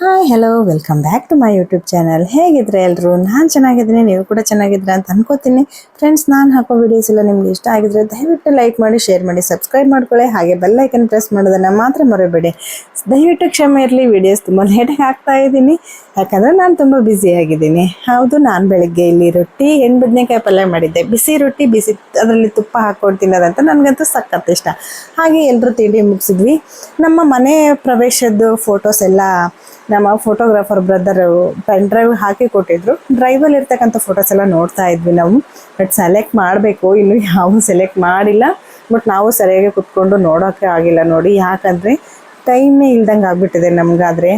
Hi hello welcome back to my YouTube channel ಹೇಗಿದ್ರೆ ಎಲ್ಲರೂ ನಾನು ಚೆನ್ನಾಗಿದ್ದೀನಿ, ನೀವು ಕೂಡ ಚೆನ್ನಾಗಿದ್ದೀರಾ ಅಂತ ಅನ್ಕೋತೀನಿ. ಫ್ರೆಂಡ್ಸ್ ನಾನು ಹಾಕೋ ವಿಡಿಯೋಸ್ ಎಲ್ಲ ನಿಮ್ಗೆ ಇಷ್ಟ ಆಗಿದ್ರೆ ದಯವಿಟ್ಟು ಲೈಕ್ ಮಾಡಿ ಶೇರ್ ಮಾಡಿ ಸಬ್ಸ್ಕ್ರೈಬ್ ಮಾಡ್ಕೊಳ್ಳಿ. ಹಾಗೆ ಬೆಲ್ಲೈಕನ್ ಪ್ರೆಸ್ ಮಾಡೋದನ್ನು ಮಾತ್ರ ಮರಿಬೇಡಿ. ದಯವಿಟ್ಟು ಕ್ಷಮೆ ಇರಲಿ ವಿಡಿಯೋಸ್ ತುಂಬ ಲೇಟಾಗಿ ಹಾಕ್ತಾ ಇದ್ದೀನಿ. ಯಾಕಂದರೆ ನಾನು ತುಂಬ ಆಗಿದ್ದೀನಿ. ಹೌದು, ನಾನು ಬೆಳಗ್ಗೆ ಇಲ್ಲಿ ರೊಟ್ಟಿ ಹೆಣ್ಣು ಬದನೆಕಾಯಿ ಪಲ್ಯ ಮಾಡಿದ್ದೆ. ಬಿಸಿ ರೊಟ್ಟಿ, ಬಿಸಿ ಅದರಲ್ಲಿ ತುಪ್ಪ ಹಾಕ್ಕೊಂಡು ತಿನ್ನೋದಂತ ನನಗಂತೂ ಸಖತ್ ಇಷ್ಟ. ಹಾಗೆ ಎಲ್ಲರೂ ತಿಂಡಿ ಮುಗಿಸಿದ್ವಿ. ನಮ್ಮ ಮನೆ ಪ್ರವೇಶದ್ದು ಫೋಟೋಸ್ ಎಲ್ಲ ನಮ್ಮ ಫೋಟೋಗ್ರಾಫರ್ ಬ್ರದರ್ ಪೆನ್ ಡ್ರೈವ್ ಹಾಕಿ ಕೊಟ್ಟಿದ್ರು. ಡ್ರೈವಲ್ಲಿ ಇರ್ತಕ್ಕಂಥ ಫೋಟೋಸ್ ಎಲ್ಲ ನೋಡ್ತಾ ಇದ್ವಿ ನಾವು. ಬಟ್ ಸೆಲೆಕ್ಟ್ ಮಾಡಬೇಕು. ಇನ್ನು ಯಾವ ಸೆಲೆಕ್ಟ್ ಮಾಡಿಲ್ಲ. ಬಟ್ ನಾವು ಸರಿಯಾಗಿ ಕುತ್ಕೊಂಡು ನೋಡೋಕೆ ಆಗಿಲ್ಲ ನೋಡಿ. ಯಾಕಂದರೆ ಟೈಮೇ ಇಲ್ದಂಗೆ ಆಗ್ಬಿಟ್ಟಿದೆ ನಮಗಾದ್ರೆ.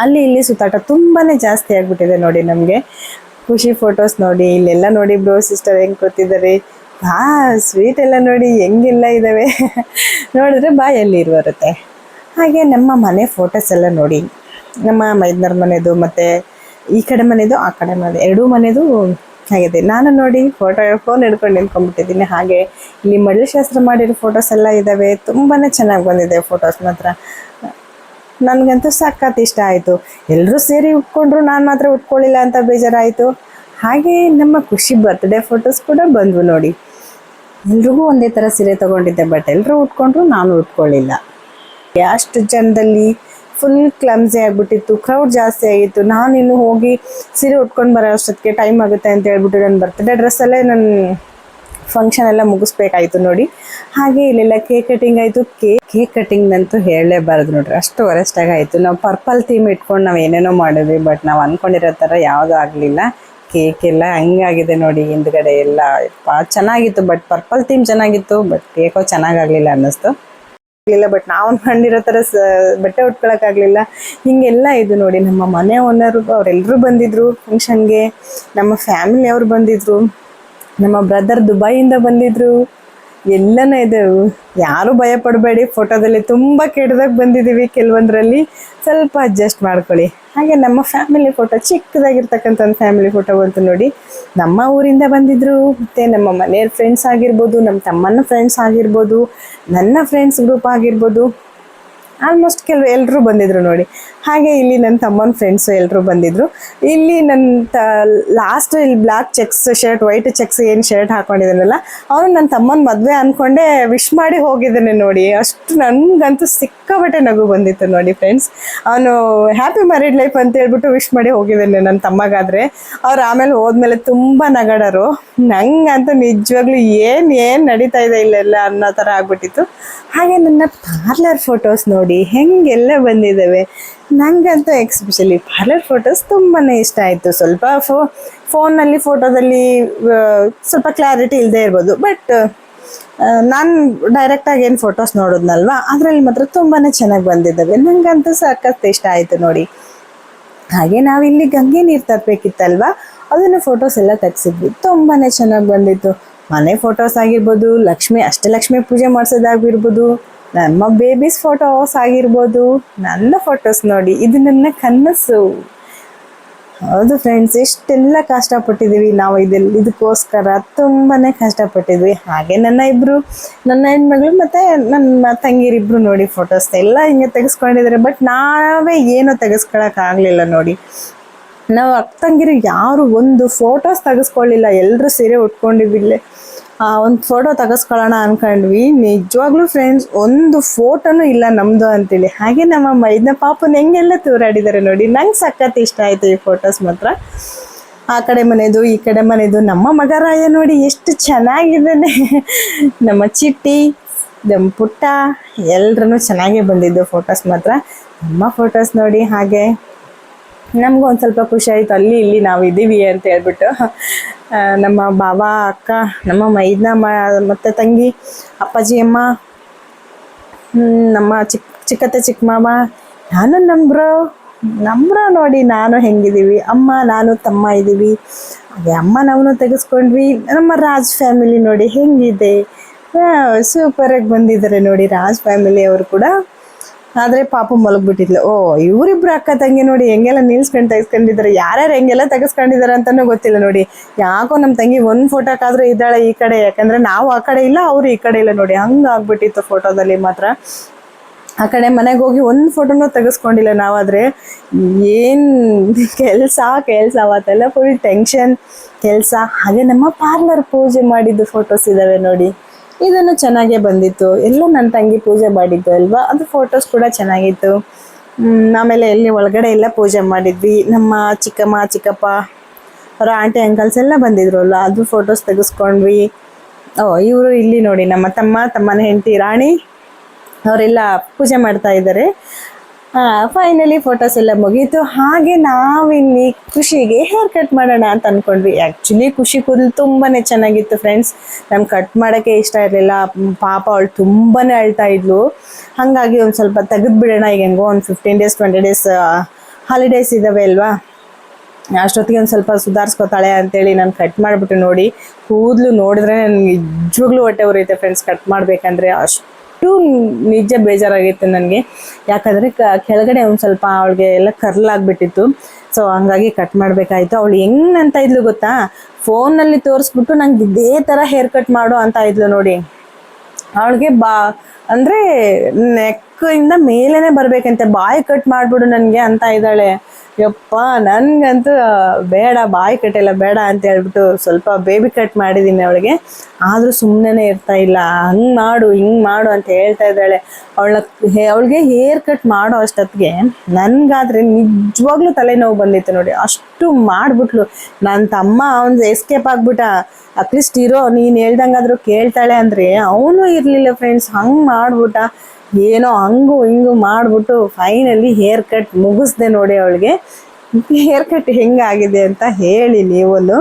ಅಲ್ಲಿ ಇಲ್ಲಿ ಸುತ್ತಾಟ ತುಂಬಾ ಜಾಸ್ತಿ ಆಗ್ಬಿಟ್ಟಿದೆ ನೋಡಿ ನಮಗೆ. ಖುಷಿ ಫೋಟೋಸ್ ನೋಡಿ. ಇಲ್ಲೆಲ್ಲ ನೋಡಿ ಬ್ರೋ ಸಿಸ್ಟರ್ ಹೆಂಗೆ ಕೂತಿದ್ದಾರೆ. ಬಾ ಸ್ವೀಟ್ ಎಲ್ಲ ನೋಡಿ. ಹೆಂಗೆಲ್ಲ ಇದ್ದಾವೆ ನೋಡಿದ್ರೆ ಬಾಯಲ್ಲಿ ಇರು ಬರುತ್ತೆ. ಹಾಗೆ ನಮ್ಮ ಮನೆ ಫೋಟೋಸ್ ಎಲ್ಲ ನೋಡಿ. ನಮ್ಮ ಮೈದ್ನರ್ ಮನೆದು ಮತ್ತು ಈ ಕಡೆ ಮನೆದು, ಆ ಕಡೆ ಮನೆ, ಎರಡೂ ಮನೆದು ಆಗಿದೆ. ನಾನು ನೋಡಿ ಫೋಟೋ ಫೋನ್ ಹಿಡ್ಕೊಂಡು ನಿಂತ್ಕೊಂಡ್ಬಿಟ್ಟಿದ್ದೀನಿ. ಹಾಗೆ ಇಲ್ಲಿ ಮಳ್ಳಿ ಶಾಸ್ತ್ರ ಮಾಡಿರೋ ಫೋಟೋಸ್ ಎಲ್ಲ ಇದ್ದಾವೆ ತುಂಬಾ ಚೆನ್ನಾಗಿ ಬಂದಿದೆ ಫೋಟೋಸ್ ಮಾತ್ರ. ನನಗಂತೂ ಸಖತ್ ಇಷ್ಟ ಆಯಿತು. ಎಲ್ಲರೂ ಸೇರಿ ಉಟ್ಕೊಂಡ್ರು, ನಾನು ಮಾತ್ರ ಉಟ್ಕೊಳ್ಳಿಲ್ಲ ಅಂತ ಬೇಜಾರಾಯಿತು. ಹಾಗೆ ನಮ್ಮ ಖುಷಿ ಬರ್ತ್ಡೇ ಫೋಟೋಸ್ ಕೂಡ ಬಂದ್ವು ನೋಡಿ. ಎಲ್ರಿಗೂ ಒಂದೇ ಥರ ಸೀರೆ ತೊಗೊಂಡಿದ್ದೆ ಬಟ್ ಎಲ್ಲರೂ ಉಟ್ಕೊಂಡ್ರು, ನಾನು ಉಟ್ಕೊಳ್ಳಿಲ್ಲ. ಅಷ್ಟು ಜನದಲ್ಲಿ ಫುಲ್ ಕ್ಲಮ್ಸಿ ಆಗಿಬಿಟ್ಟಿತ್ತು ಕ್ರೌಡ್ ಜಾಸ್ತಿ ಆಗಿತ್ತು. ನಾನು ಇನ್ನು ಹೋಗಿ ಸೀರೆ ಉಟ್ಕೊಂಡು ಬರೋ ಅಷ್ಟೊತ್ತಿಗೆ ಟೈಮ್ ಆಗುತ್ತೆ ಅಂತ ಹೇಳ್ಬಿಟ್ಟು ನನ್ನ ಬರ್ತಡೆ ಡ್ರೆಸ್ಸಲ್ಲೇ ನಾನು ಫಂಕ್ಷನ್ ಎಲ್ಲ ಮುಗಿಸ್ಬೇಕಾಯ್ತು ನೋಡಿ. ಹಾಗೆ ಇಲ್ಲೆಲ್ಲ ಕೇಕ್ ಕಟಿಂಗ್ ಆಯಿತು. ಕೇಕ್ ಕೇಕ್ ಕಟಿಂಗ್ ಅಂತೂ ಹೇಳಲೇಬಾರದು ನೋಡ್ರಿ. ಅಷ್ಟು ವರೆಸ್ಟಾಗಿ ಆಯಿತು. ನಾವು ಪರ್ಪಲ್ ಥೀಮ್ ಇಟ್ಕೊಂಡು ನಾವು ಏನೇನೋ ಮಾಡಿದ್ವಿ ಬಟ್ ನಾವು ಅಂದ್ಕೊಂಡಿರೋ ಥರ ಯಾವುದೂ ಆಗಲಿಲ್ಲ. ಕೇಕ್ ಎಲ್ಲ ಹಂಗಾಗಿದೆ ನೋಡಿ, ಹಿಂದ್ಗಡೆ ಎಲ್ಲ. ಚೆನ್ನಾಗಿತ್ತು ಬಟ್ ಪರ್ಪಲ್ ಥೀಮ್ ಚೆನ್ನಾಗಿತ್ತು ಬಟ್ ಕೇಕೋ ಚೆನ್ನಾಗಾಗಲಿಲ್ಲ ಅನ್ನಿಸ್ತು. ಇಲ್ಲ ಬಟ್ ನಾವು ಅನ್ಕೊಂಡಿರೋ ತರ ಸ, ಬಟ್ಟೆ ಉಟ್ಕೊಳಕ್ಕಾಗಲಿಲ್ಲ. ಹಿಂಗೆಲ್ಲ ಇದು ನೋಡಿ, ನಮ್ಮ ಮನೆ ಓನರ್ ಅವರೆಲ್ಲರೂ ಬಂದಿದ್ರು ಫಂಕ್ಷನ್ಗೆ ನಮ್ಮ ಫ್ಯಾಮಿಲಿ ಅವ್ರು ಬಂದಿದ್ರು, ನಮ್ಮ ಬ್ರದರ್ ದುಬೈಯಿಂದ ಬಂದಿದ್ರು. ಎಲ್ಲನೂ ಇದೆ, ಯಾರು ಭಯ ಪಡಬೇಡಿ ಫೋಟೋದಲ್ಲಿ ತುಂಬ ಕೆಟ್ಟದಾಗ ಬಂದಿದ್ದೀವಿ ಕೆಲವೊಂದರಲ್ಲಿ. ಸ್ವಲ್ಪ ಅಡ್ಜಸ್ಟ್ ಮಾಡ್ಕೊಳ್ಳಿ. ಹಾಗೆ ನಮ್ಮ ಫ್ಯಾಮಿಲಿ ಫೋಟೋ ಚಿಕ್ಕದಾಗಿರ್ತಕ್ಕಂಥ ಒಂದು ಫ್ಯಾಮಿಲಿ ಫೋಟೋ ಬಂತು ನೋಡಿ. ನಮ್ಮ ಊರಿಂದ ಬಂದಿದ್ರು, ಮತ್ತು ನಮ್ಮ ಮನೆಯ ಫ್ರೆಂಡ್ಸ್ ಆಗಿರ್ಬೋದು, ನಮ್ಮ ತಮ್ಮನ ಫ್ರೆಂಡ್ಸ್ ಆಗಿರ್ಬೋದು, ನನ್ನ ಫ್ರೆಂಡ್ಸ್ ಗ್ರೂಪ್ ಆಗಿರ್ಬೋದು. ಆಲ್ಮೋಸ್ಟ್ ಕೆಲವು ಎಲ್ಲರೂ ಬಂದಿದ್ರು ನೋಡಿ. ಹಾಗೆ ಇಲ್ಲಿ ನನ್ನ ತಮ್ಮನ ಫ್ರೆಂಡ್ಸು ಎಲ್ಲರೂ ಬಂದಿದ್ರು. ಇಲ್ಲಿ ನನ್ನ ತ ಲಾಸ್ಟ್ ಇಲ್ಲಿ black checks shirt white checks ಏನು ಶರ್ಟ್ ಹಾಕೊಂಡಿದ್ದಾನಲ್ಲ ಅವನು ನನ್ನ ತಮ್ಮನ ಮದುವೆ ಅಂದ್ಕೊಂಡೆ ವಿಶ್ ಮಾಡಿ ಹೋಗಿದ್ದಾನೆ ನೋಡಿ. ಅಷ್ಟು ನನಗಂತೂ ಸಿಕ್ಕಾಬಟ್ಟೆ ನಗು ಬಂದಿತ್ತು ನೋಡಿ ಫ್ರೆಂಡ್ಸ್ ಅವನು ಹ್ಯಾಪಿ ಮ್ಯಾರಿಡ್ ಲೈಫ್ ಅಂತ ಹೇಳ್ಬಿಟ್ಟು ವಿಶ್ ಮಾಡಿ ಹೋಗಿದ್ದಾನೆ ನನ್ನ ತಮ್ಮಗಾದರೆ. ಅವ್ರು ಆಮೇಲೆ ಹೋದ್ಮೇಲೆ ತುಂಬ ನಗಡರು. ನಂಗಂತೂ ನಿಜವಾಗ್ಲೂ ಏನು ಏನು ನಡೀತಾ ಇದೆ ಇಲ್ಲೆಲ್ಲ ಅನ್ನೋ ಥರ ಆಗ್ಬಿಟ್ಟಿತ್ತು. ಹಾಗೆ ನನ್ನ ಪಾರ್ಲರ್ ಫೋಟೋಸ್ ನೋಡಿ. ಹೆಂಗೆಲ್ಲ ಬಂದಿದ್ದಾವೆ. ನನಗಂತೂ ಎಕ್ಸ್ಪೆಷಲಿ ಪಾರ್ಲರ್ ಫೋಟೋಸ್ ತುಂಬಾ ಇಷ್ಟ ಆಯಿತು. ಸ್ವಲ್ಪ ಫೋ ಫೋನಲ್ಲಿ ಫೋಟೋದಲ್ಲಿ ಸ್ವಲ್ಪ ಕ್ಲಾರಿಟಿ ಇಲ್ಲದೆ ಇರ್ಬೋದು. ಬಟ್ ನಾನು ಡೈರೆಕ್ಟಾಗಿ ಏನು ಫೋಟೋಸ್ ನೋಡೋದ್ನಲ್ವಾ? ಅದರಲ್ಲಿ ಮಾತ್ರ ತುಂಬಾ ಚೆನ್ನಾಗಿ ಬಂದಿದ್ದಾವೆ. ನನಗಂತೂ ಸಖತ್ ಇಷ್ಟ ಆಯಿತು ನೋಡಿ. ಹಾಗೆ ನಾವಿಲ್ಲಿ ಗಂಗೆ ನೀರು ತರಬೇಕಿತ್ತಲ್ವಾ? ಅದನ್ನು ಫೋಟೋಸ್ ಎಲ್ಲ ತೆಗ್ಸಿದ್ವಿ. ತುಂಬಾ ಚೆನ್ನಾಗಿ ಬಂದಿತ್ತು. ಮನೆ ಫೋಟೋಸ್ ಆಗಿರ್ಬೋದು, ಲಕ್ಷ್ಮಿ ಅಷ್ಟಲಕ್ಷ್ಮಿ ಪೂಜೆ ಮಾಡಿಸೋದಾಗಿರ್ಬೋದು. ನಮ್ಮ ಬೇಬೀಸ್ ಫೋಟೋಸ್ ಆಗಿರ್ಬೋದು, ನನ್ನ ಫೋಟೋಸ್ ನೋಡಿ, ಇದು ನನ್ನ ಕನಸು. ಹೌದು ಫ್ರೆಂಡ್ಸ್ ಎಷ್ಟೆಲ್ಲ ಕಷ್ಟಪಟ್ಟಿದ್ದೀವಿ ನಾವು ಇದೆಲ್ಲ ಇದಕ್ಕೋಸ್ಕರ ತುಂಬಾ ಕಷ್ಟಪಟ್ಟಿದ್ವಿ. ಹಾಗೆ ನನ್ನ ಇಬ್ಬರು ನನ್ನ ಹೆಣ್ಮಗಳು ಮತ್ತು ನನ್ನ ತಂಗಿರಿಬ್ರು ನೋಡಿ ಫೋಟೋಸ್ ಎಲ್ಲ ಹಿಂಗೆ ತೆಗೆಸ್ಕೊಂಡಿದ್ದಾರೆ ಬಟ್ ನಾವೇ ಏನೂ ತೆಗೆಸ್ಕೊಳಕ್ಕಾಗಲಿಲ್ಲ ನೋಡಿ. ನಾವು ಅಕ್ಕ ತಂಗಿರು ಯಾರು ಒಂದು ಫೋಟೋಸ್ ತೆಗೆಸ್ಕೊಳ್ಳಿಲ್ಲ ಎಲ್ಲರೂ ಸೀರೆ ಉಟ್ಕೊಂಡಿದ್ವಿಲ್ಲೇ ಆ ಒಂದು ಫೋಟೋ ತೆಗೆಸ್ಕೊಳ್ಳೋಣ ಅನ್ಕೊಂಡ್ವಿ. ನಿಜವಾಗ್ಲೂ ಫ್ರೆಂಡ್ಸ್ ಒಂದು ಫೋಟೋನೂ ಇಲ್ಲ ನಮ್ಮದು ಅಂತೇಳಿ. ಹಾಗೆ ನಮ್ಮ ಮೈದ ಪಾಪನ ಹೆಂಗೆಲ್ಲ ತೂರಾಡಿದ್ದಾರೆ ನೋಡಿ. ನಂಗೆ ಸಖತ್ ಇಷ್ಟ ಆಯಿತು ಈ ಫೋಟೋಸ್ ಮಾತ್ರ. ಆ ಕಡೆ ಮನೆದು, ಈ ಕಡೆ ಮನೆದು, ನಮ್ಮ ಮಗರಾಯ ನೋಡಿ ಎಷ್ಟು ಚೆನ್ನಾಗಿದ್ದಾನೆ. ನಮ್ಮ ಚಿಟ್ಟಿ, ನಮ್ಮ ಪುಟ್ಟ ಎಲ್ರೂ ಚೆನ್ನಾಗೇ ಬಂದಿದ್ದು ಫೋಟೋಸ್ ಮಾತ್ರ. ನಮ್ಮ ಫೋಟೋಸ್ ನೋಡಿ ಹಾಗೆ ನಮಗೂ ಒಂದು ಸ್ವಲ್ಪ ಖುಷಿ ಆಯಿತು. ಅಲ್ಲಿ ಇಲ್ಲಿ ನಾವು ಇದ್ದೀವಿ ಅಂತ ಹೇಳ್ಬಿಟ್ಟು. ನಮ್ಮ ಬಾಬಾ ಅಕ್ಕ, ನಮ್ಮ ಮೈದ್ನ ಮತ್ತೆ ತಂಗಿ, ಅಪ್ಪಾಜಿ, ಅಮ್ಮ ನಮ್ಮ ಚಿಕ್ಕ ಚಿಕ್ಕತ್ತೆ ಚಿಕ್ಕ ಮಾಮ ನಾನು ನಂಬ್ರೋ, ನಂಬ್ರ ನೋಡಿ ನಾನು ಹೆಂಗಿದ್ದೀವಿ. ಅಮ್ಮ, ನಾನು, ತಮ್ಮ ಇದ್ದೀವಿ. ಹಾಗೆ ಅಮ್ಮ ನಾವು ತೆಗೆಸ್ಕೊಂಡ್ವಿ. ನಮ್ಮ ರಾಜ್ ಫ್ಯಾಮಿಲಿ ನೋಡಿ ಹೆಂಗಿದೆ. ಸೂಪರಾಗಿ ಬಂದಿದ್ದಾರೆ ನೋಡಿ ರಾಜ್ ಫ್ಯಾಮಿಲಿ ಅವರು ಕೂಡ. ಆದರೆ ಪಾಪ ಮಲಗ್ಬಿಟ್ಟಿದ್ಲು. ಓ, ಇವರಿಬ್ರು ಅಕ್ಕ ತಂಗಿ ನೋಡಿ ಹೆಂಗೆಲ್ಲ ನಿಲ್ಸ್ಕೊಂಡು ತೆಗೆಸ್ಕೊಂಡಿದ್ದಾರೆ. ಯಾರ್ಯಾರು ಹೆಂಗೆಲ್ಲ ತೆಗೆಸ್ಕೊಂಡಿದ್ದಾರೆ ಅಂತಲೂ ಗೊತ್ತಿಲ್ಲ ನೋಡಿ. ಯಾಕೋ ನಮ್ಮ ತಂಗಿ ಒಂದು ಫೋಟೋಕ್ಕಾದ್ರೂ ಇದ್ದಾಳೆ ಈ ಕಡೆ. ಯಾಕಂದ್ರೆ ನಾವು ಆ ಕಡೆ ಇಲ್ಲ, ಅವರು ಈ ಕಡೆ ಇಲ್ಲ ನೋಡಿ. ಹಂಗೆ ಆಗ್ಬಿಟ್ಟಿತ್ತು ಫೋಟೋದಲ್ಲಿ ಮಾತ್ರ. ಆ ಕಡೆ ಮನೆಗೆ ಹೋಗಿ ಒಂದು ಫೋಟೋನೂ ತೆಗೆಸ್ಕೊಂಡಿಲ್ಲ ನಾವಾದರೆ. ಏನು ಕೆಲಸ ಕೆಲಸ ಅವತ್ತೆಲ್ಲ ಫುಲ್ ಟೆನ್ಷನ್ ಕೆಲಸ. ಹಾಗೆ ನಮ್ಮ ಪಾರ್ಲರ್ ಪೂಜೆ ಮಾಡಿದ್ದು ಫೋಟೋಸ್ ಇದ್ದಾವೆ ನೋಡಿ. ಇದನ್ನು ಚೆನ್ನಾಗೇ ಬಂದಿತ್ತು. ಎಲ್ಲ ನನ್ನ ತಂಗಿ ಪೂಜೆ ಮಾಡಿದ್ದು ಅಲ್ವಾ? ಅದು ಫೋಟೋಸ್ ಕೂಡ ಚೆನ್ನಾಗಿತ್ತು. ಆಮೇಲೆ ಎಲ್ಲಿ ಒಳಗಡೆ ಎಲ್ಲ ಪೂಜೆ ಮಾಡಿದ್ವಿ. ನಮ್ಮ ಚಿಕ್ಕಮ್ಮ, ಚಿಕ್ಕಪ್ಪ, ಅವರ ಆಂಟಿ ಅಂಕಲ್ಸ್ ಎಲ್ಲ ಬಂದಿದ್ರು ಅಲ್ಲ ಅದು ಫೋಟೋಸ್ ತೆಗೆಸ್ಕೊಂಡ್ವಿ. ಓ, ಇವರು ಇಲ್ಲಿ ನೋಡಿ, ನಮ್ಮ ತಮ್ಮ, ತಮ್ಮನ ಹೆಂಡತಿ ರಾಣಿ, ಅವರೆಲ್ಲ ಪೂಜೆ ಮಾಡ್ತಾ ಇದ್ದಾರೆ. ಫೈನಲಿ ಫೋಟೋಸ್ ಎಲ್ಲ ಮುಗೀತು. ಹಾಗೆ ನಾವಿಲ್ಲಿ ಖುಷಿಗೆ ಹೇರ್ ಕಟ್ ಮಾಡೋಣ ಅಂತ ಅಂದ್ಕೊಂಡ್ವಿ ಆ್ಯಕ್ಚುಲಿ ಖುಷಿ ಕೂದಲು ತುಂಬಾ ಚೆನ್ನಾಗಿತ್ತು ಫ್ರೆಂಡ್ಸ್ ನಮ್ಗೆ ಕಟ್ ಮಾಡೋಕ್ಕೆ ಇಷ್ಟ ಇರಲಿಲ್ಲ. ಪಾಪ ಅವಳು ತುಂಬಾ ಅಳ್ತಾ ಇದ್ಲು. ಹಾಗಾಗಿ ಒಂದು ಸ್ವಲ್ಪ ತೆಗೆದು ಬಿಡೋಣ. ಈಗ ಹೆಂಗೋ ಒಂದು fifteen days twenty days holidays ಇದ್ದಾವೆ ಅಲ್ವಾ? ಅಷ್ಟೊತ್ತಿಗೆ ಒಂದು ಸ್ವಲ್ಪ ಸುಧಾರಿಸ್ಕೋತಾಳೆ ಅಂತೇಳಿ ನಾನು ಕಟ್ ಮಾಡಿಬಿಟ್ಟು ನೋಡಿ. ಕೂದಲು ನೋಡಿದ್ರೆ ನನಗೆ ನಿಜವಾಗ್ಲೂ ಹೊಟ್ಟೆ ಉರಿಯುತ್ತೆ ಫ್ರೆಂಡ್ಸ್ ಕಟ್ ಮಾಡಬೇಕಂದ್ರೆ ಅಷ್ಟು ನಿಜ ಬೇಜಾರಾಗಿತ್ತು ನನಗೆ. ಯಾಕಂದರೆ ಕ, ಕೆಳಗಡೆ ಒಂದು ಸ್ವಲ್ಪ ಅವಳಿಗೆ ಎಲ್ಲ ಕರ್ಲಾಗ್ಬಿಟ್ಟಿತ್ತು. ಸೊ ಹಂಗಾಗಿ ಕಟ್ ಮಾಡಬೇಕಾಯ್ತು. ಅವಳು ಹೆಂಗೆ ಅಂತ ಇದ್ಲು ಗೊತ್ತಾ? ಫೋನಲ್ಲಿ ತೋರಿಸ್ಬಿಟ್ಟು ನಂಗೆ ಇದೇ ಥರ ಹೇರ್ ಕಟ್ ಮಾಡು ಅಂತ ಇದ್ಲು ನೋಡಿ. ಅವಳಿಗೆ ಬಾ, ಅಂದರೆ ನೆಕ್ಕಿಂದ ಮೇಲೇ ಬರಬೇಕಂತೆ. ಬಾಯಿ ಕಟ್ ಮಾಡಿಬಿಡು ನನಗೆ ಅಂತ ಇದ್ದಾಳೆ. ಯಪ್ಪ, ನನಗಂತೂ ಬೇಡ, ಬಾಯಿ ಕಟ್ಟೆಲ್ಲ ಬೇಡ ಅಂತ ಹೇಳ್ಬಿಟ್ಟು ಸ್ವಲ್ಪ ಬೇಬಿ ಕಟ್ ಮಾಡಿದ್ದೀನಿ ಅವಳಿಗೆ. ಆದರೂ ಸುಮ್ಮನೆ ಇರ್ತಾ ಇಲ್ಲ. ಹಂಗೆ ಮಾಡು, ಹಿಂಗೆ ಮಾಡು ಅಂತ ಹೇಳ್ತಾ ಇದ್ದಾಳೆ. ಅವಳ ಅವಳಿಗೆ ಹೇರ್ ಕಟ್ ಮಾಡೋ ಅಷ್ಟೊತ್ತಿಗೆ ನನಗಾದ್ರೆ ನಿಜವಾಗ್ಲೂ ತಲೆನೋವು ಬಂದಿತ್ತು ನೋಡಿ. ಅಷ್ಟು ಮಾಡಿಬಿಟ್ಲು. ನನ್ನ ತಮ್ಮ ಅವನ್ ಎಸ್ಕೇಪ್ ಆಗ್ಬಿಟ್ಟ. ಅಟ್ಲೀಸ್ಟ್ ಇರೋ, ನೀನು ಹೇಳ್ದಂಗಾದ್ರೂ ಕೇಳ್ತಾಳೆ ಅಂದರೆ ಅವನು ಇರಲಿಲ್ಲ ಫ್ರೆಂಡ್ಸ್ ಹಂಗೆ ಮಾಡ್ಬಿಟ್ಟ. ಏನೋ ಹಂಗು ಹಿಂಗು ಮಾಡಿಬಿಟ್ಟು ಫೈನಲಿ ಹೇರ್ ಕಟ್ ಮುಗಿಸ್ದೆ ನೋಡಿ ಅವಳಿಗೆ. ಹೇರ್ ಕಟ್ ಹೆಂಗಾಗಿದೆ ಅಂತ ಹೇಳಿ ನೀವೊಂದು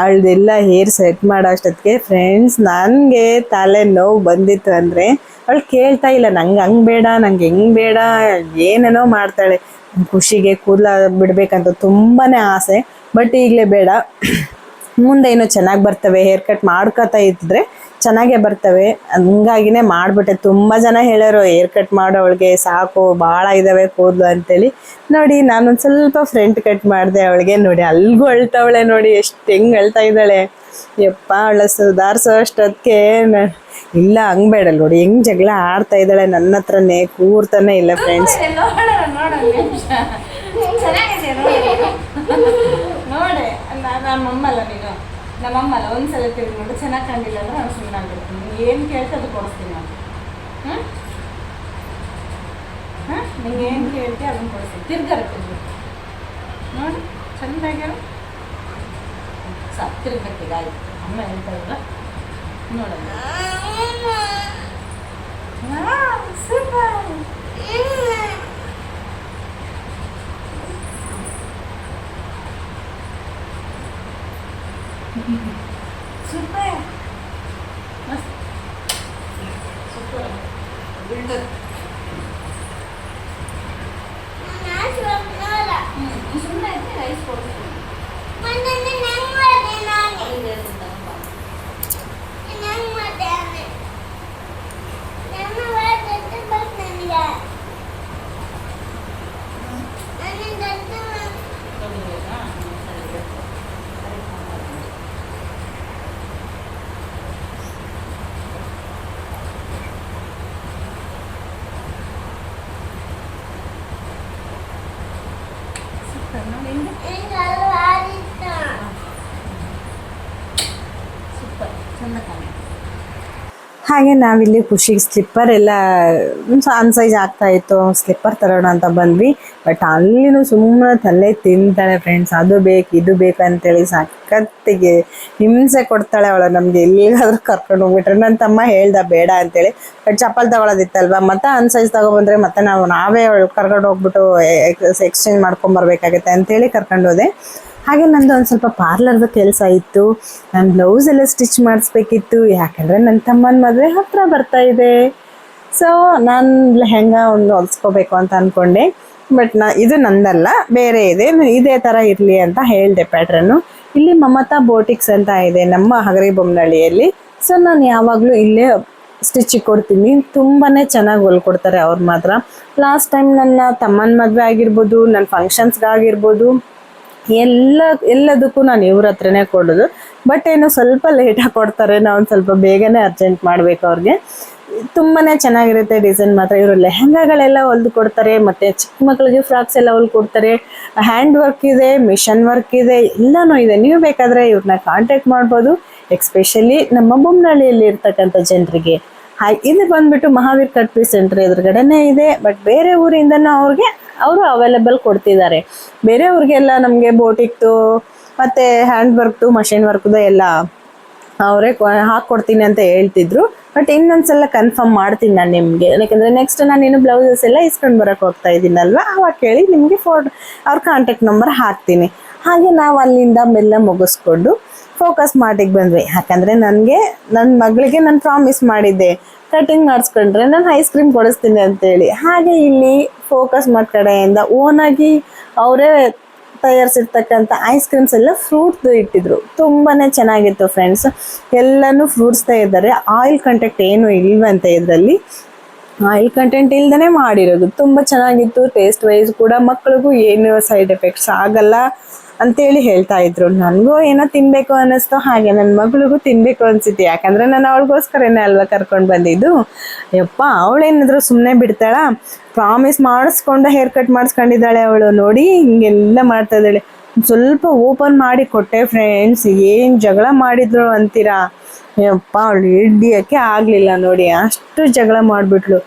ಅವಳದೆಲ್ಲ ಹೇರ್ ಸೆಟ್ ಮಾಡೋ ಅಷ್ಟೊತ್ತಿಗೆ ಫ್ರೆಂಡ್ಸ್ ನನಗೆ ತಲೆ ನೋವು ಬಂದಿತ್ತು ಅಂದರೆ ಅವಳು ಕೇಳ್ತಾ ಇಲ್ಲ, ನಂಗೆ ಹಂಗೆ ಬೇಡ, ನಂಗೆ ಹೆಂಗೆ ಬೇಡ, ಏನೇನೋ ಮಾಡ್ತಾಳೆ. ಖುಷಿಗೆ ಕೂದಲ ಬಿಡಬೇಕಂತ ತುಂಬಾ ಆಸೆ. ಬಟ್ ಈಗಲೇ ಬೇಡ. ಮುಂದೆ ಏನೋ ಚೆನ್ನಾಗಿ ಬರ್ತವೆ ಹೇರ್ ಕಟ್ ಮಾಡ್ಕೊತಾ ಇದ್ದರೆ ಚೆನ್ನಾಗೇ ಬರ್ತವೆ. ಹಂಗಾಗಿನೇ ಮಾಡಿಬಿಟ್ಟೆ. ತುಂಬ ಜನ ಹೇಳೋರು, ಹೇರ್ ಕಟ್ ಮಾಡೋವಳಿಗೆ ಸಾಕು ಭಾಳ ಇದ್ದಾವೆ ಕೂದಲು ಅಂತೇಳಿ. ನೋಡಿ, ನಾನೊಂದು ಸ್ವಲ್ಪ ಫ್ರಂಟ್ ಕಟ್ ಮಾಡಿದೆ ಅವಳಿಗೆ. ನೋಡಿ, ಅಲ್ಗೂ ಅಳ್ತಾವಳೆ ನೋಡಿ, ಎಷ್ಟು ಹೆಂಗೆ ಅಳ್ತಾ ಇದ್ದಾಳೆ. ಯಪ್ಪ, ಅವಳ ಸುಧಾರಿಸೋ ಅಷ್ಟೊತ್ತಿಗೆ ಇಲ್ಲ, ಹಂಗೆ ಬೇಡ. ನೋಡಿ, ಹೆಂಗ್ ಜಗಳ ಆಡ್ತಾ ಇದ್ದಾಳೆ. ನನ್ನ ಹತ್ರನೇ ಕೂರ್ತಾನೆ ಇಲ್ಲ ಫ್ರೆಂಡ್ಸ್ ನೋಡಿ ನಮ್ಮಮ್ಮಲ್ಲ ಒಂದು ಸಲ ತಿರುಗಿ ನೋಡಿ ಚೆನ್ನಾಗಿ ಕಂಡಿಲ್ಲ ಅಂದ್ರೆ ನಾನು ಸುಮ್ಮನೆ ಆಗಿರ್ತೀನಿ ಏನು ಕೇಳ್ತಾ ಅದು ಕೊಡಿಸ್ತೀನಿ ನಾನು. ಹ್ಞೂ ಹಾಂ ನಿಂಗೆ ಏನು ಕೇಳ್ತೀವಿ ಅದನ್ನು ಕೊಡಿಸ್ತೀನಿ. ತಿರ್ಗಾರ ತಿರ್ಗಿ. ನೋಡಿ ಚೆಂದಾಗ್ಯಾರ. ಸಾಕು ತಿರ್ಗಬೇಕೀಗ ಆಯ್ತು. ಅಮ್ಮ ಹೇಳ್ತಾರಲ್ಲ ನೋಡೋಣ ಸೂಪರ್. ಸೂಪರ್ ಮಸ್ತ್ ಸೂಪರ್ ಬಿಲ್ಡರ್ ಸುಮ್ಮನೆ ಇದ್ರೆ ರೈಸ್ ಕೊಡ್ತೀನಿ ಸೂಪರ್ ನೋಡಿ ಹೆಂಗೆ ಸೂಪರ್ ಚೆಂದ ಕಾಣುತ್ತೆ ಹಾಗೆ ನಾವಿಲ್ಲಿ ಖುಷಿಗೆ ಸ್ಲಿಪ್ಪರ್ ಎಲ್ಲ ಸಣ್ಣ ಸೈಜ್ ಆಗ್ತಾ ಇತ್ತು. ಸ್ಲಿಪ್ಪರ್ ತರೋಣ ಅಂತ ಬಂದ್ವಿ. ಬಟ್ ಅಲ್ಲಿನೂ ಸುಮ್ಮನೆ ತಲೆ ತಿಂತಾಳೆ ಫ್ರೆಂಡ್ಸ್ ಅದು ಬೇಕು, ಇದು ಬೇಕು ಅಂತೇಳಿ ಸಖತ್ತಿಗೆ ಹಿಂಸೆ ಕೊಡ್ತಾಳೆ ಅವಳು ನಮ್ಗೆ. ಎಲ್ಲಿಗಾದ್ರೂ ಕರ್ಕೊಂಡು ಹೋಗ್ಬಿಟ್ರೆ ನನ್ನ ತಮ್ಮ ಹೇಳ್ದ, ಬೇಡ ಅಂತೇಳಿ. ಬಟ್ ಚಪ್ಪಲ್ ತಗೊಳೋದಿತ್ತಲ್ವಾ? ಮತ್ತೆ ಅನ್ ಸೈಜ್ ತಗೊಬಂದ್ರೆ ಮತ್ತೆ ನಾವು, ನಾವೇ ಕರ್ಕೊಂಡು ಹೋಗ್ಬಿಟ್ಟು ಎಕ್ಸ್ಚೇಂಜ್ ಮಾಡ್ಕೊಂಬರ್ಬೇಕಾಗತ್ತೆ ಅಂತೇಳಿ ಕರ್ಕೊಂಡು ಹೋದೆ. ಹಾಗೆ ನಂದು ಒಂದು ಸ್ವಲ್ಪ ಪಾರ್ಲರ್ದು ಕೆಲಸ ಇತ್ತು. ನಾನು ಬ್ಲೌಸ್ ಎಲ್ಲ ಸ್ಟಿಚ್ ಮಾಡಿಸ್ಬೇಕಿತ್ತು. ಯಾಕಂದರೆ ನನ್ನ ತಮ್ಮನ ಮದುವೆ ಹತ್ರ ಬರ್ತಾ ಇದೆ. ಸೊ ನಾನು ಲೆಹಂಗಾ ಒಂದು ಹೊಲಿಸ್ಕೋಬೇಕು ಅಂತ ಅಂದ್ಕೊಂಡೆ ಬಟ್ ನಾ, ಇದು ನಂದಲ್ಲ, ಬೇರೆ ಇದೆ. ಇದೇ ಥರ ಇರಲಿ ಅಂತ ಹೇಳಿದೆ ಪ್ಯಾಟ್ರನ್ನು ಇಲ್ಲಿ ಮಮತಾ ಬೋಟಿಕ್ಸ್ ಅಂತ ಇದೆ ನಮ್ಮ ಹಗರಿ ಬೊಮ್ಮನಹಳ್ಳಿಯಲ್ಲಿ ಸೊ ನಾನು ಯಾವಾಗಲೂ ಇಲ್ಲೇ ಸ್ಟಿಚಿಗೆ ಕೊಡ್ತೀನಿ. ತುಂಬಾ ಚೆನ್ನಾಗಿ ಹೊಲ್ಕೊಡ್ತಾರೆ ಅವ್ರು ಮಾತ್ರ. ಲಾಸ್ಟ್ ಟೈಮ್ ನನ್ನ ತಮ್ಮನ ಮದುವೆ ಆಗಿರ್ಬೋದು ನನ್ನ ಫಂಕ್ಷನ್ಸ್ಗಾಗಿರ್ಬೋದು ಎಲ್ಲ, ಎಲ್ಲದಕ್ಕೂ ನಾನು ಇವ್ರ ಹತ್ರನೇ ಕೊಡೋದು. ಬಟ್ ಏನು ಸ್ವಲ್ಪ ಲೇಟಾಗಿ ಕೊಡ್ತಾರೆ. ನಾವು ಒಂದು ಸ್ವಲ್ಪ ಬೇಗನೆ ಅರ್ಜೆಂಟ್ ಮಾಡಬೇಕು ಅವ್ರಿಗೆ. ತುಂಬಾನೇ ಚೆನ್ನಾಗಿರುತ್ತೆ ಡಿಸೈನ್ ಮಾತ್ರ. ಇವರು ಲೆಹಂಗಾಗಳೆಲ್ಲ ಹೊಲ್ದು ಕೊಡ್ತಾರೆ. ಮತ್ತೆ ಚಿಕ್ಕ ಮಕ್ಕಳಿಗೆ ಫ್ರಾಕ್ಸ್ ಎಲ್ಲ ಹೊಲ್ದು ಕೊಡ್ತಾರೆ. ಹ್ಯಾಂಡ್ ವರ್ಕ್ ಇದೆ ಮಿಷನ್ ವರ್ಕ್ ಇದೆ, ಎಲ್ಲನೂ ಇದೆ. ನೀವು ಬೇಕಾದ್ರೆ ಇವ್ರನ್ನ ಕಾಂಟ್ಯಾಕ್ಟ್ ಮಾಡ್ಬೋದು. ಎಕ್ಸ್ಪೆಷಲಿ ನಮ್ಮ ಬೊಮ್ಮನಹಳ್ಳಿಯಲ್ಲಿ ಇರ್ತಕ್ಕಂಥ ಜನರಿಗೆ. ಹಾಗೆ ಇದು ಬಂದ್ಬಿಟ್ಟು ಮಹಾವೀರ್ ಕಟ್ಪಿ ಸೆಂಟರ್ ಎದುರುಗಡೆನೇ ಇದೆ. ಬಟ್ ಬೇರೆ ಊರಿಂದನೂ ಅವ್ರಿಗೆ ಅವರು ಅವೈಲೇಬಲ್ ಕೊಡ್ತಿದ್ದಾರೆ. ಬೇರೆಯವ್ರಿಗೆಲ್ಲ ನಮಗೆ ಬೋಟಿಕ್ದು ಮತ್ತು ಹ್ಯಾಂಡ್ ವರ್ಕ್ದು ಮಷಿನ್ ವರ್ಕ್ದು ಎಲ್ಲ ಅವರೇ ಹಾಕ್ಕೊಡ್ತೀನಿ ಅಂತ ಹೇಳ್ತಿದ್ರು. ಬಟ್ ಇನ್ನೊಂದ್ಸಲ ಕನ್ಫರ್ಮ್ ಮಾಡ್ತೀನಿ ನಾನು ನಿಮಗೆ. ಯಾಕೆಂದರೆ ನೆಕ್ಸ್ಟ್ ನಾನು ಬ್ಲೌಸಸ್ ಎಲ್ಲ ಇಸ್ಕೊಂಡು ಬರೋಕ್ಕೆ ಹೋಗ್ತಾ ಇದ್ದೀನಲ್ವ ಅವಾಗ ಕೇಳಿ ನಿಮಗೆ ಫೋಟೋ ಅವ್ರ ಕಾಂಟ್ಯಾಕ್ಟ್ ನಂಬರ್ ಹಾಕ್ತೀನಿ. ಹಾಗೆ ನಾವು ಅಲ್ಲಿಂದ ಮೆಲ್ಲ ಮುಗಿಸ್ಕೊಂಡು ಫೋಕಸ್ ಮಾಡಿಗೆ ಬಂದ್ವಿ. ಯಾಕಂದರೆ ನನಗೆ ನನ್ನ ಮಗಳಿಗೆ ನಾನು ಪ್ರಾಮಿಸ್ ಮಾಡಿದ್ದೆ. ಕಟಿಂಗ್ ಮಾಡಿಸ್ಕೊಂಡ್ರೆ ನಾನು ಐಸ್ ಕ್ರೀಮ್ ಕೊಡಿಸ್ತೀನಿ ಅಂತೇಳಿ. ಹಾಗೆ ಇಲ್ಲಿ ಫೋಕಸ್ ಮಾಡ್ ಕಡೆಯಿಂದ ಓನಾಗಿ ಅವರೇ ತಯಾರಿಸಿರ್ತಕ್ಕಂಥ ಐಸ್ ಕ್ರೀಮ್ಸ್ ಎಲ್ಲ ಫ್ರೂಟ್ದು ಇಟ್ಟಿದ್ರು. ತುಂಬಾ ಚೆನ್ನಾಗಿತ್ತು ಫ್ರೆಂಡ್ಸ್ ಎಲ್ಲನೂ ಫ್ರೂಟ್ಸ್ದೇ ಇದ್ದಾರೆ. ಆಯಿಲ್ ಕಂಟೆಕ್ಟ್ ಏನು ಇಲ್ವಂತೆ ಇದರಲ್ಲಿ. ಆಯಿಲ್ ಕಂಟೆಂಟ್ ಇಲ್ದೇ ಮಾಡಿರೋದು. ತುಂಬ ಚೆನ್ನಾಗಿತ್ತು ಟೇಸ್ಟ್ ವೈಸ್ ಕೂಡ ಮಕ್ಕಳಿಗೂ ಏನು ಸೈಡ್ ಎಫೆಕ್ಟ್ಸ್ ಆಗಲ್ಲ ಅಂತೇಳಿ ಹೇಳ್ತಾ ಇದ್ರು. ನನಗೂ ಏನೋ ತಿನ್ಬೇಕು ಅನ್ನಿಸ್ತು, ಹಾಗೆ ನನ್ನ ಮಗಳಿಗೂ ತಿನ್ಬೇಕು ಅನ್ಸುತ್ತೆ. ಯಾಕಂದ್ರೆ ನಾನು ಅವಳಿಗೋಸ್ಕರನೇ ಅಲ್ವಾ ಕರ್ಕೊಂಡು ಬಂದಿದ್ದು. ಯಪ್ಪ, ಅವಳೇನಾದ್ರು ಸುಮ್ಮನೆ ಬಿಡ್ತಾಳ? ಪ್ರಾಮಿಸ್ ಮಾಡಿಸ್ಕೊಂಡು ಹೇರ್ ಕಟ್ ಮಾಡಿಸ್ಕೊಂಡಿದ್ದಾಳೆ ಅವಳು. ನೋಡಿ, ಹಿಂಗೆಲ್ಲ ಮಾಡ್ತಾ ಇದ್ದಾಳೆ. ಸ್ವಲ್ಪ ಓಪನ್ ಮಾಡಿ ಕೊಟ್ಟೆ ಫ್ರೆಂಡ್ಸ್ ಏನು ಜಗಳ ಮಾಡಿದ್ರು ಅಂತೀರಾ? ಯಪ್ಪ, ಅವಳು ಹಿಡಿಯೋಕ್ಕೆ ಆಗಲಿಲ್ಲ ನೋಡಿ, ಅಷ್ಟು ಜಗಳ ಮಾಡಿಬಿಟ್ಲು.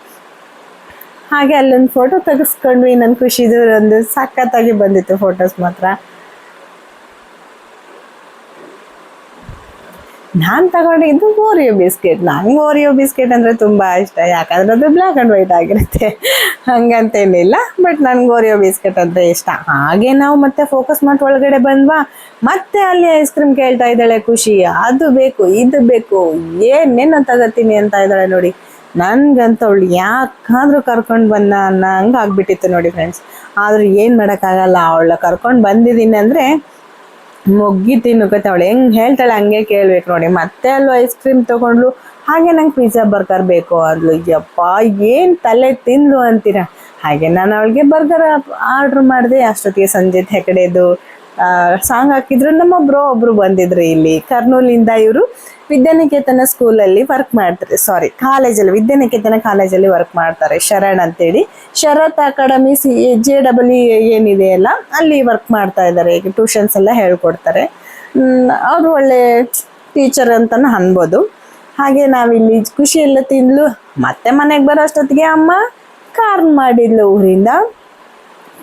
ಹಾಗೆ ಅಲ್ಲೊಂದು ಫೋಟೋ ತೆಗೆಸ್ಕೊಂಡ್ವಿ ನನ್ನ ಖುಷಿದು ಒಂದು ಸಖತ್ತಾಗಿ ಬಂದಿತ್ತು ಫೋಟೋಸ್ ಮಾತ್ರ. ನಾನು ತಗೊಂಡಿದ್ದು ಓರಿಯೋ ಬಿಸ್ಕೆಟ್ ನಂಗೆ ಓರಿಯೋ ಬಿಸ್ಕೆಟ್ ಅಂದರೆ ತುಂಬ ಇಷ್ಟ. ಯಾಕಂದ್ರೆ ಅದು ಬ್ಲ್ಯಾಕ್ ಆ್ಯಂಡ್ ವೈಟ್ ಆಗಿರುತ್ತೆ. ಹಂಗಂತೇನಿಲ್ಲ ಬಟ್ ನನಗೆ ಓರಿಯೋ ಬಿಸ್ಕೆಟ್ ಅಂದರೆ ಇಷ್ಟ. ಹಾಗೆ ನಾವು ಮತ್ತೆ ಫೋಕಸ್ ಮಾಡಿ ಒಳಗಡೆ ಬಂದ್ವಾ? ಮತ್ತೆ ಅಲ್ಲಿ ಐಸ್ ಕ್ರೀಮ್ ಕೇಳ್ತಾ ಇದ್ದಾಳೆ ಖುಷಿ. ಅದು ಬೇಕು, ಇದು ಬೇಕು. ಏನೇನು ತಗೋತೀನಿ ಅಂತ ಇದ್ದಾಳೆ ನೋಡಿ. ನನ್ಗಂತ ಅವಳು ಯಾಕಾದ್ರೂ ಕರ್ಕೊಂಡು ಬಂದ ಅನ್ನಂಗೆ ಆಗ್ಬಿಟ್ಟಿತ್ತು ನೋಡಿ ಫ್ರೆಂಡ್ಸ್ ಆದ್ರೂ ಏನು ಮಾಡೋಕ್ಕಾಗಲ್ಲ. ಅವಳ ಕರ್ಕೊಂಡು ಬಂದಿದ್ದೀನಿ ಅಂದರೆ ಮೊಗ್ಗಿ ಅವಳು ಹೆಂಗೆ ಹೇಳ್ತಾಳೆ ಹಂಗೆ ಕೇಳ್ಬೇಕು ನೋಡಿ. ಮತ್ತೆ ಅಲ್ಲೂ ಐಸ್ ಕ್ರೀಮ್ ತೊಗೊಂಡ್ಲು ಹಾಗೆ ನಂಗೆ ಪಿಜ್ಜಾ ಬರ್ಗರ್ ಬೇಕು. ಅಂದ್ಲು ಯಪ್ಪ, ಏನು ತಲೆ ತಿಂದ್ಲು ಅಂತೀರ? ಹಾಗೆ ನಾನು ಅವಳಿಗೆ ಬರ್ಗರ್ ಆರ್ಡ್ರ್ ಮಾಡಿದೆ ಅಷ್ಟೊತ್ತಿಗೆ ಸಂಜೆ ಹೆಗಡೆದು ಸಾಂಗ್ ಹಾಕಿದ್ರು ನಮ್ಮ ಬ್ರೋ ಒಬ್ರು ಬಂದಿದ್ರು ಇಲ್ಲಿ. ಕರ್ನೂಲಿಂದ ಇವರು ವಿದ್ಯಾನಿಕೇತನ ಸ್ಕೂಲಲ್ಲಿ ವರ್ಕ್ ಮಾಡ್ತಾರೆ. ಸಾರಿ ಕಾಲೇಜಲ್ಲಿ ವಿದ್ಯಾನಿಕೇತನ ಕಾಲೇಜಲ್ಲಿ ವರ್ಕ್ ಮಾಡ್ತಾರೆ ಶರಣ್ ಅಂತೇಳಿ. Sharath academy C J double ಏನಿದೆ ಅಲ್ಲ ಅಲ್ಲಿ ವರ್ಕ್ ಮಾಡ್ತಾ ಇದ್ದಾರೆ. ಈಗ ಟ್ಯೂಷನ್ಸ್ ಎಲ್ಲ ಹೇಳ್ಕೊಡ್ತಾರೆ. ಅವರು ಒಳ್ಳೆ ಟೀಚರ್ ಅಂತಲೂ ಅನ್ಬೋದು. ಹಾಗೆ ನಾವಿಲ್ಲಿ ಖುಷಿ ಎಲ್ಲ ತಿಂದ್ಲು. ಮತ್ತೆ ಮನೆಗೆ ಬರೋ ಅಷ್ಟೊತ್ತಿಗೆ ಅಮ್ಮ ಕಾರ್ನ್ ಮಾಡಿದ್ಲು ಊರಿಂದ.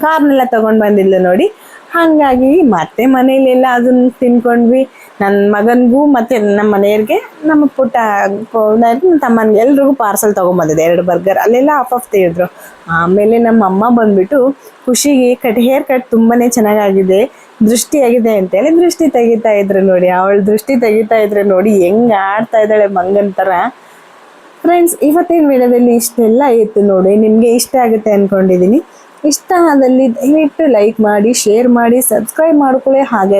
ಕಾರ್ನೆಲ್ಲ ತಗೊಂಡು ಬಂದಿದ್ಲು ನೋಡಿ. ಹಾಗಾಗಿ ಮತ್ತೆ ಮನೇಲೆಲ್ಲ ಅದನ್ನ ತಿನ್ಕೊಂಡ್ವಿ. ನನ್ನ ಮಗನಿಗೂ ಮತ್ತೆ ನಮ್ಮ ಮನೆಯವ್ರಿಗೆ ನಮ್ಮ ಪುಟ್ಟ ತಮ್ಮನಿಗೆ ಎಲ್ರಿಗೂ ಪಾರ್ಸಲ್ ತಗೊಂಬಂದಿದ್ದೆ ಎರಡು ಬರ್ಗರ್ ಅಲ್ಲೆಲ್ಲ ಆಫ್ ಆಫ್ ತೆಗೆದ್ರು. ಆಮೇಲೆ ನಮ್ಮ ಅಮ್ಮ ಬಂದ್ಬಿಟ್ಟು ಖುಷಿಗೆ ಕಟ್ ಹೇರ್ ಕಟ್ ತುಂಬಾನೇ ಚೆನ್ನಾಗಾಗಿದೆ, ದೃಷ್ಟಿಯಾಗಿದೆ ಅಂತೇಳಿ ದೃಷ್ಟಿ ತೆಗಿತಾ ಇದ್ರು ನೋಡಿ. ಅವಳು ದೃಷ್ಟಿ ತೆಗಿತಾ ಇದ್ರು ನೋಡಿ, ಹೆಂಗೆ ಆಡ್ತಾ ಇದ್ದಾಳೆ ಮಂಗನ್ ಥರ ಫ್ರೆಂಡ್ಸ್ ಇವತ್ತಿನ ವಿಡಿಯೋದಲ್ಲಿ ಇಷ್ಟೆಲ್ಲ ಇತ್ತು ನೋಡಿ. ನಿಮಗೆ ಇಷ್ಟ ಆಗುತ್ತೆ ಅಂದ್ಕೊಂಡಿದ್ದೀನಿ ಇಷ್ಟ ಆದಲ್ಲಿ ದಯವಿಟ್ಟು ಲೈಕ್ ಮಾಡಿ ಶೇರ್ ಮಾಡಿ ಸಬ್ಸ್ಕ್ರೈಬ್ ಮಾಡ್ಕೊಳ್ಳಿ. ಹಾಗೆ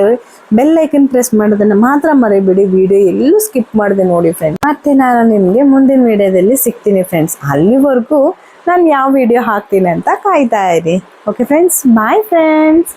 ಬೆಲ್ ಐಕನ್ ಪ್ರೆಸ್ ಮಾಡೋದನ್ನು ಮಾತ್ರ ಮರಿಬೇಡಿ. ವಿಡಿಯೋ ಎಲ್ಲೂ ಸ್ಕಿಪ್ ಮಾಡಿದೆ ನೋಡಿ ಫ್ರೆಂಡ್ಸ್ ಮತ್ತೆ ನಾನು ನಿಮಗೆ ಮುಂದಿನ ವಿಡಿಯೋದಲ್ಲಿ ಸಿಗ್ತೀನಿ ಫ್ರೆಂಡ್ಸ್ ಅಲ್ಲಿವರೆಗೂ ನಾನು ಯಾವ ವಿಡಿಯೋ ಹಾಕ್ತೀನಿ ಅಂತ ಕಾಯ್ತಾ ಇರಿ. Okay friends bye friends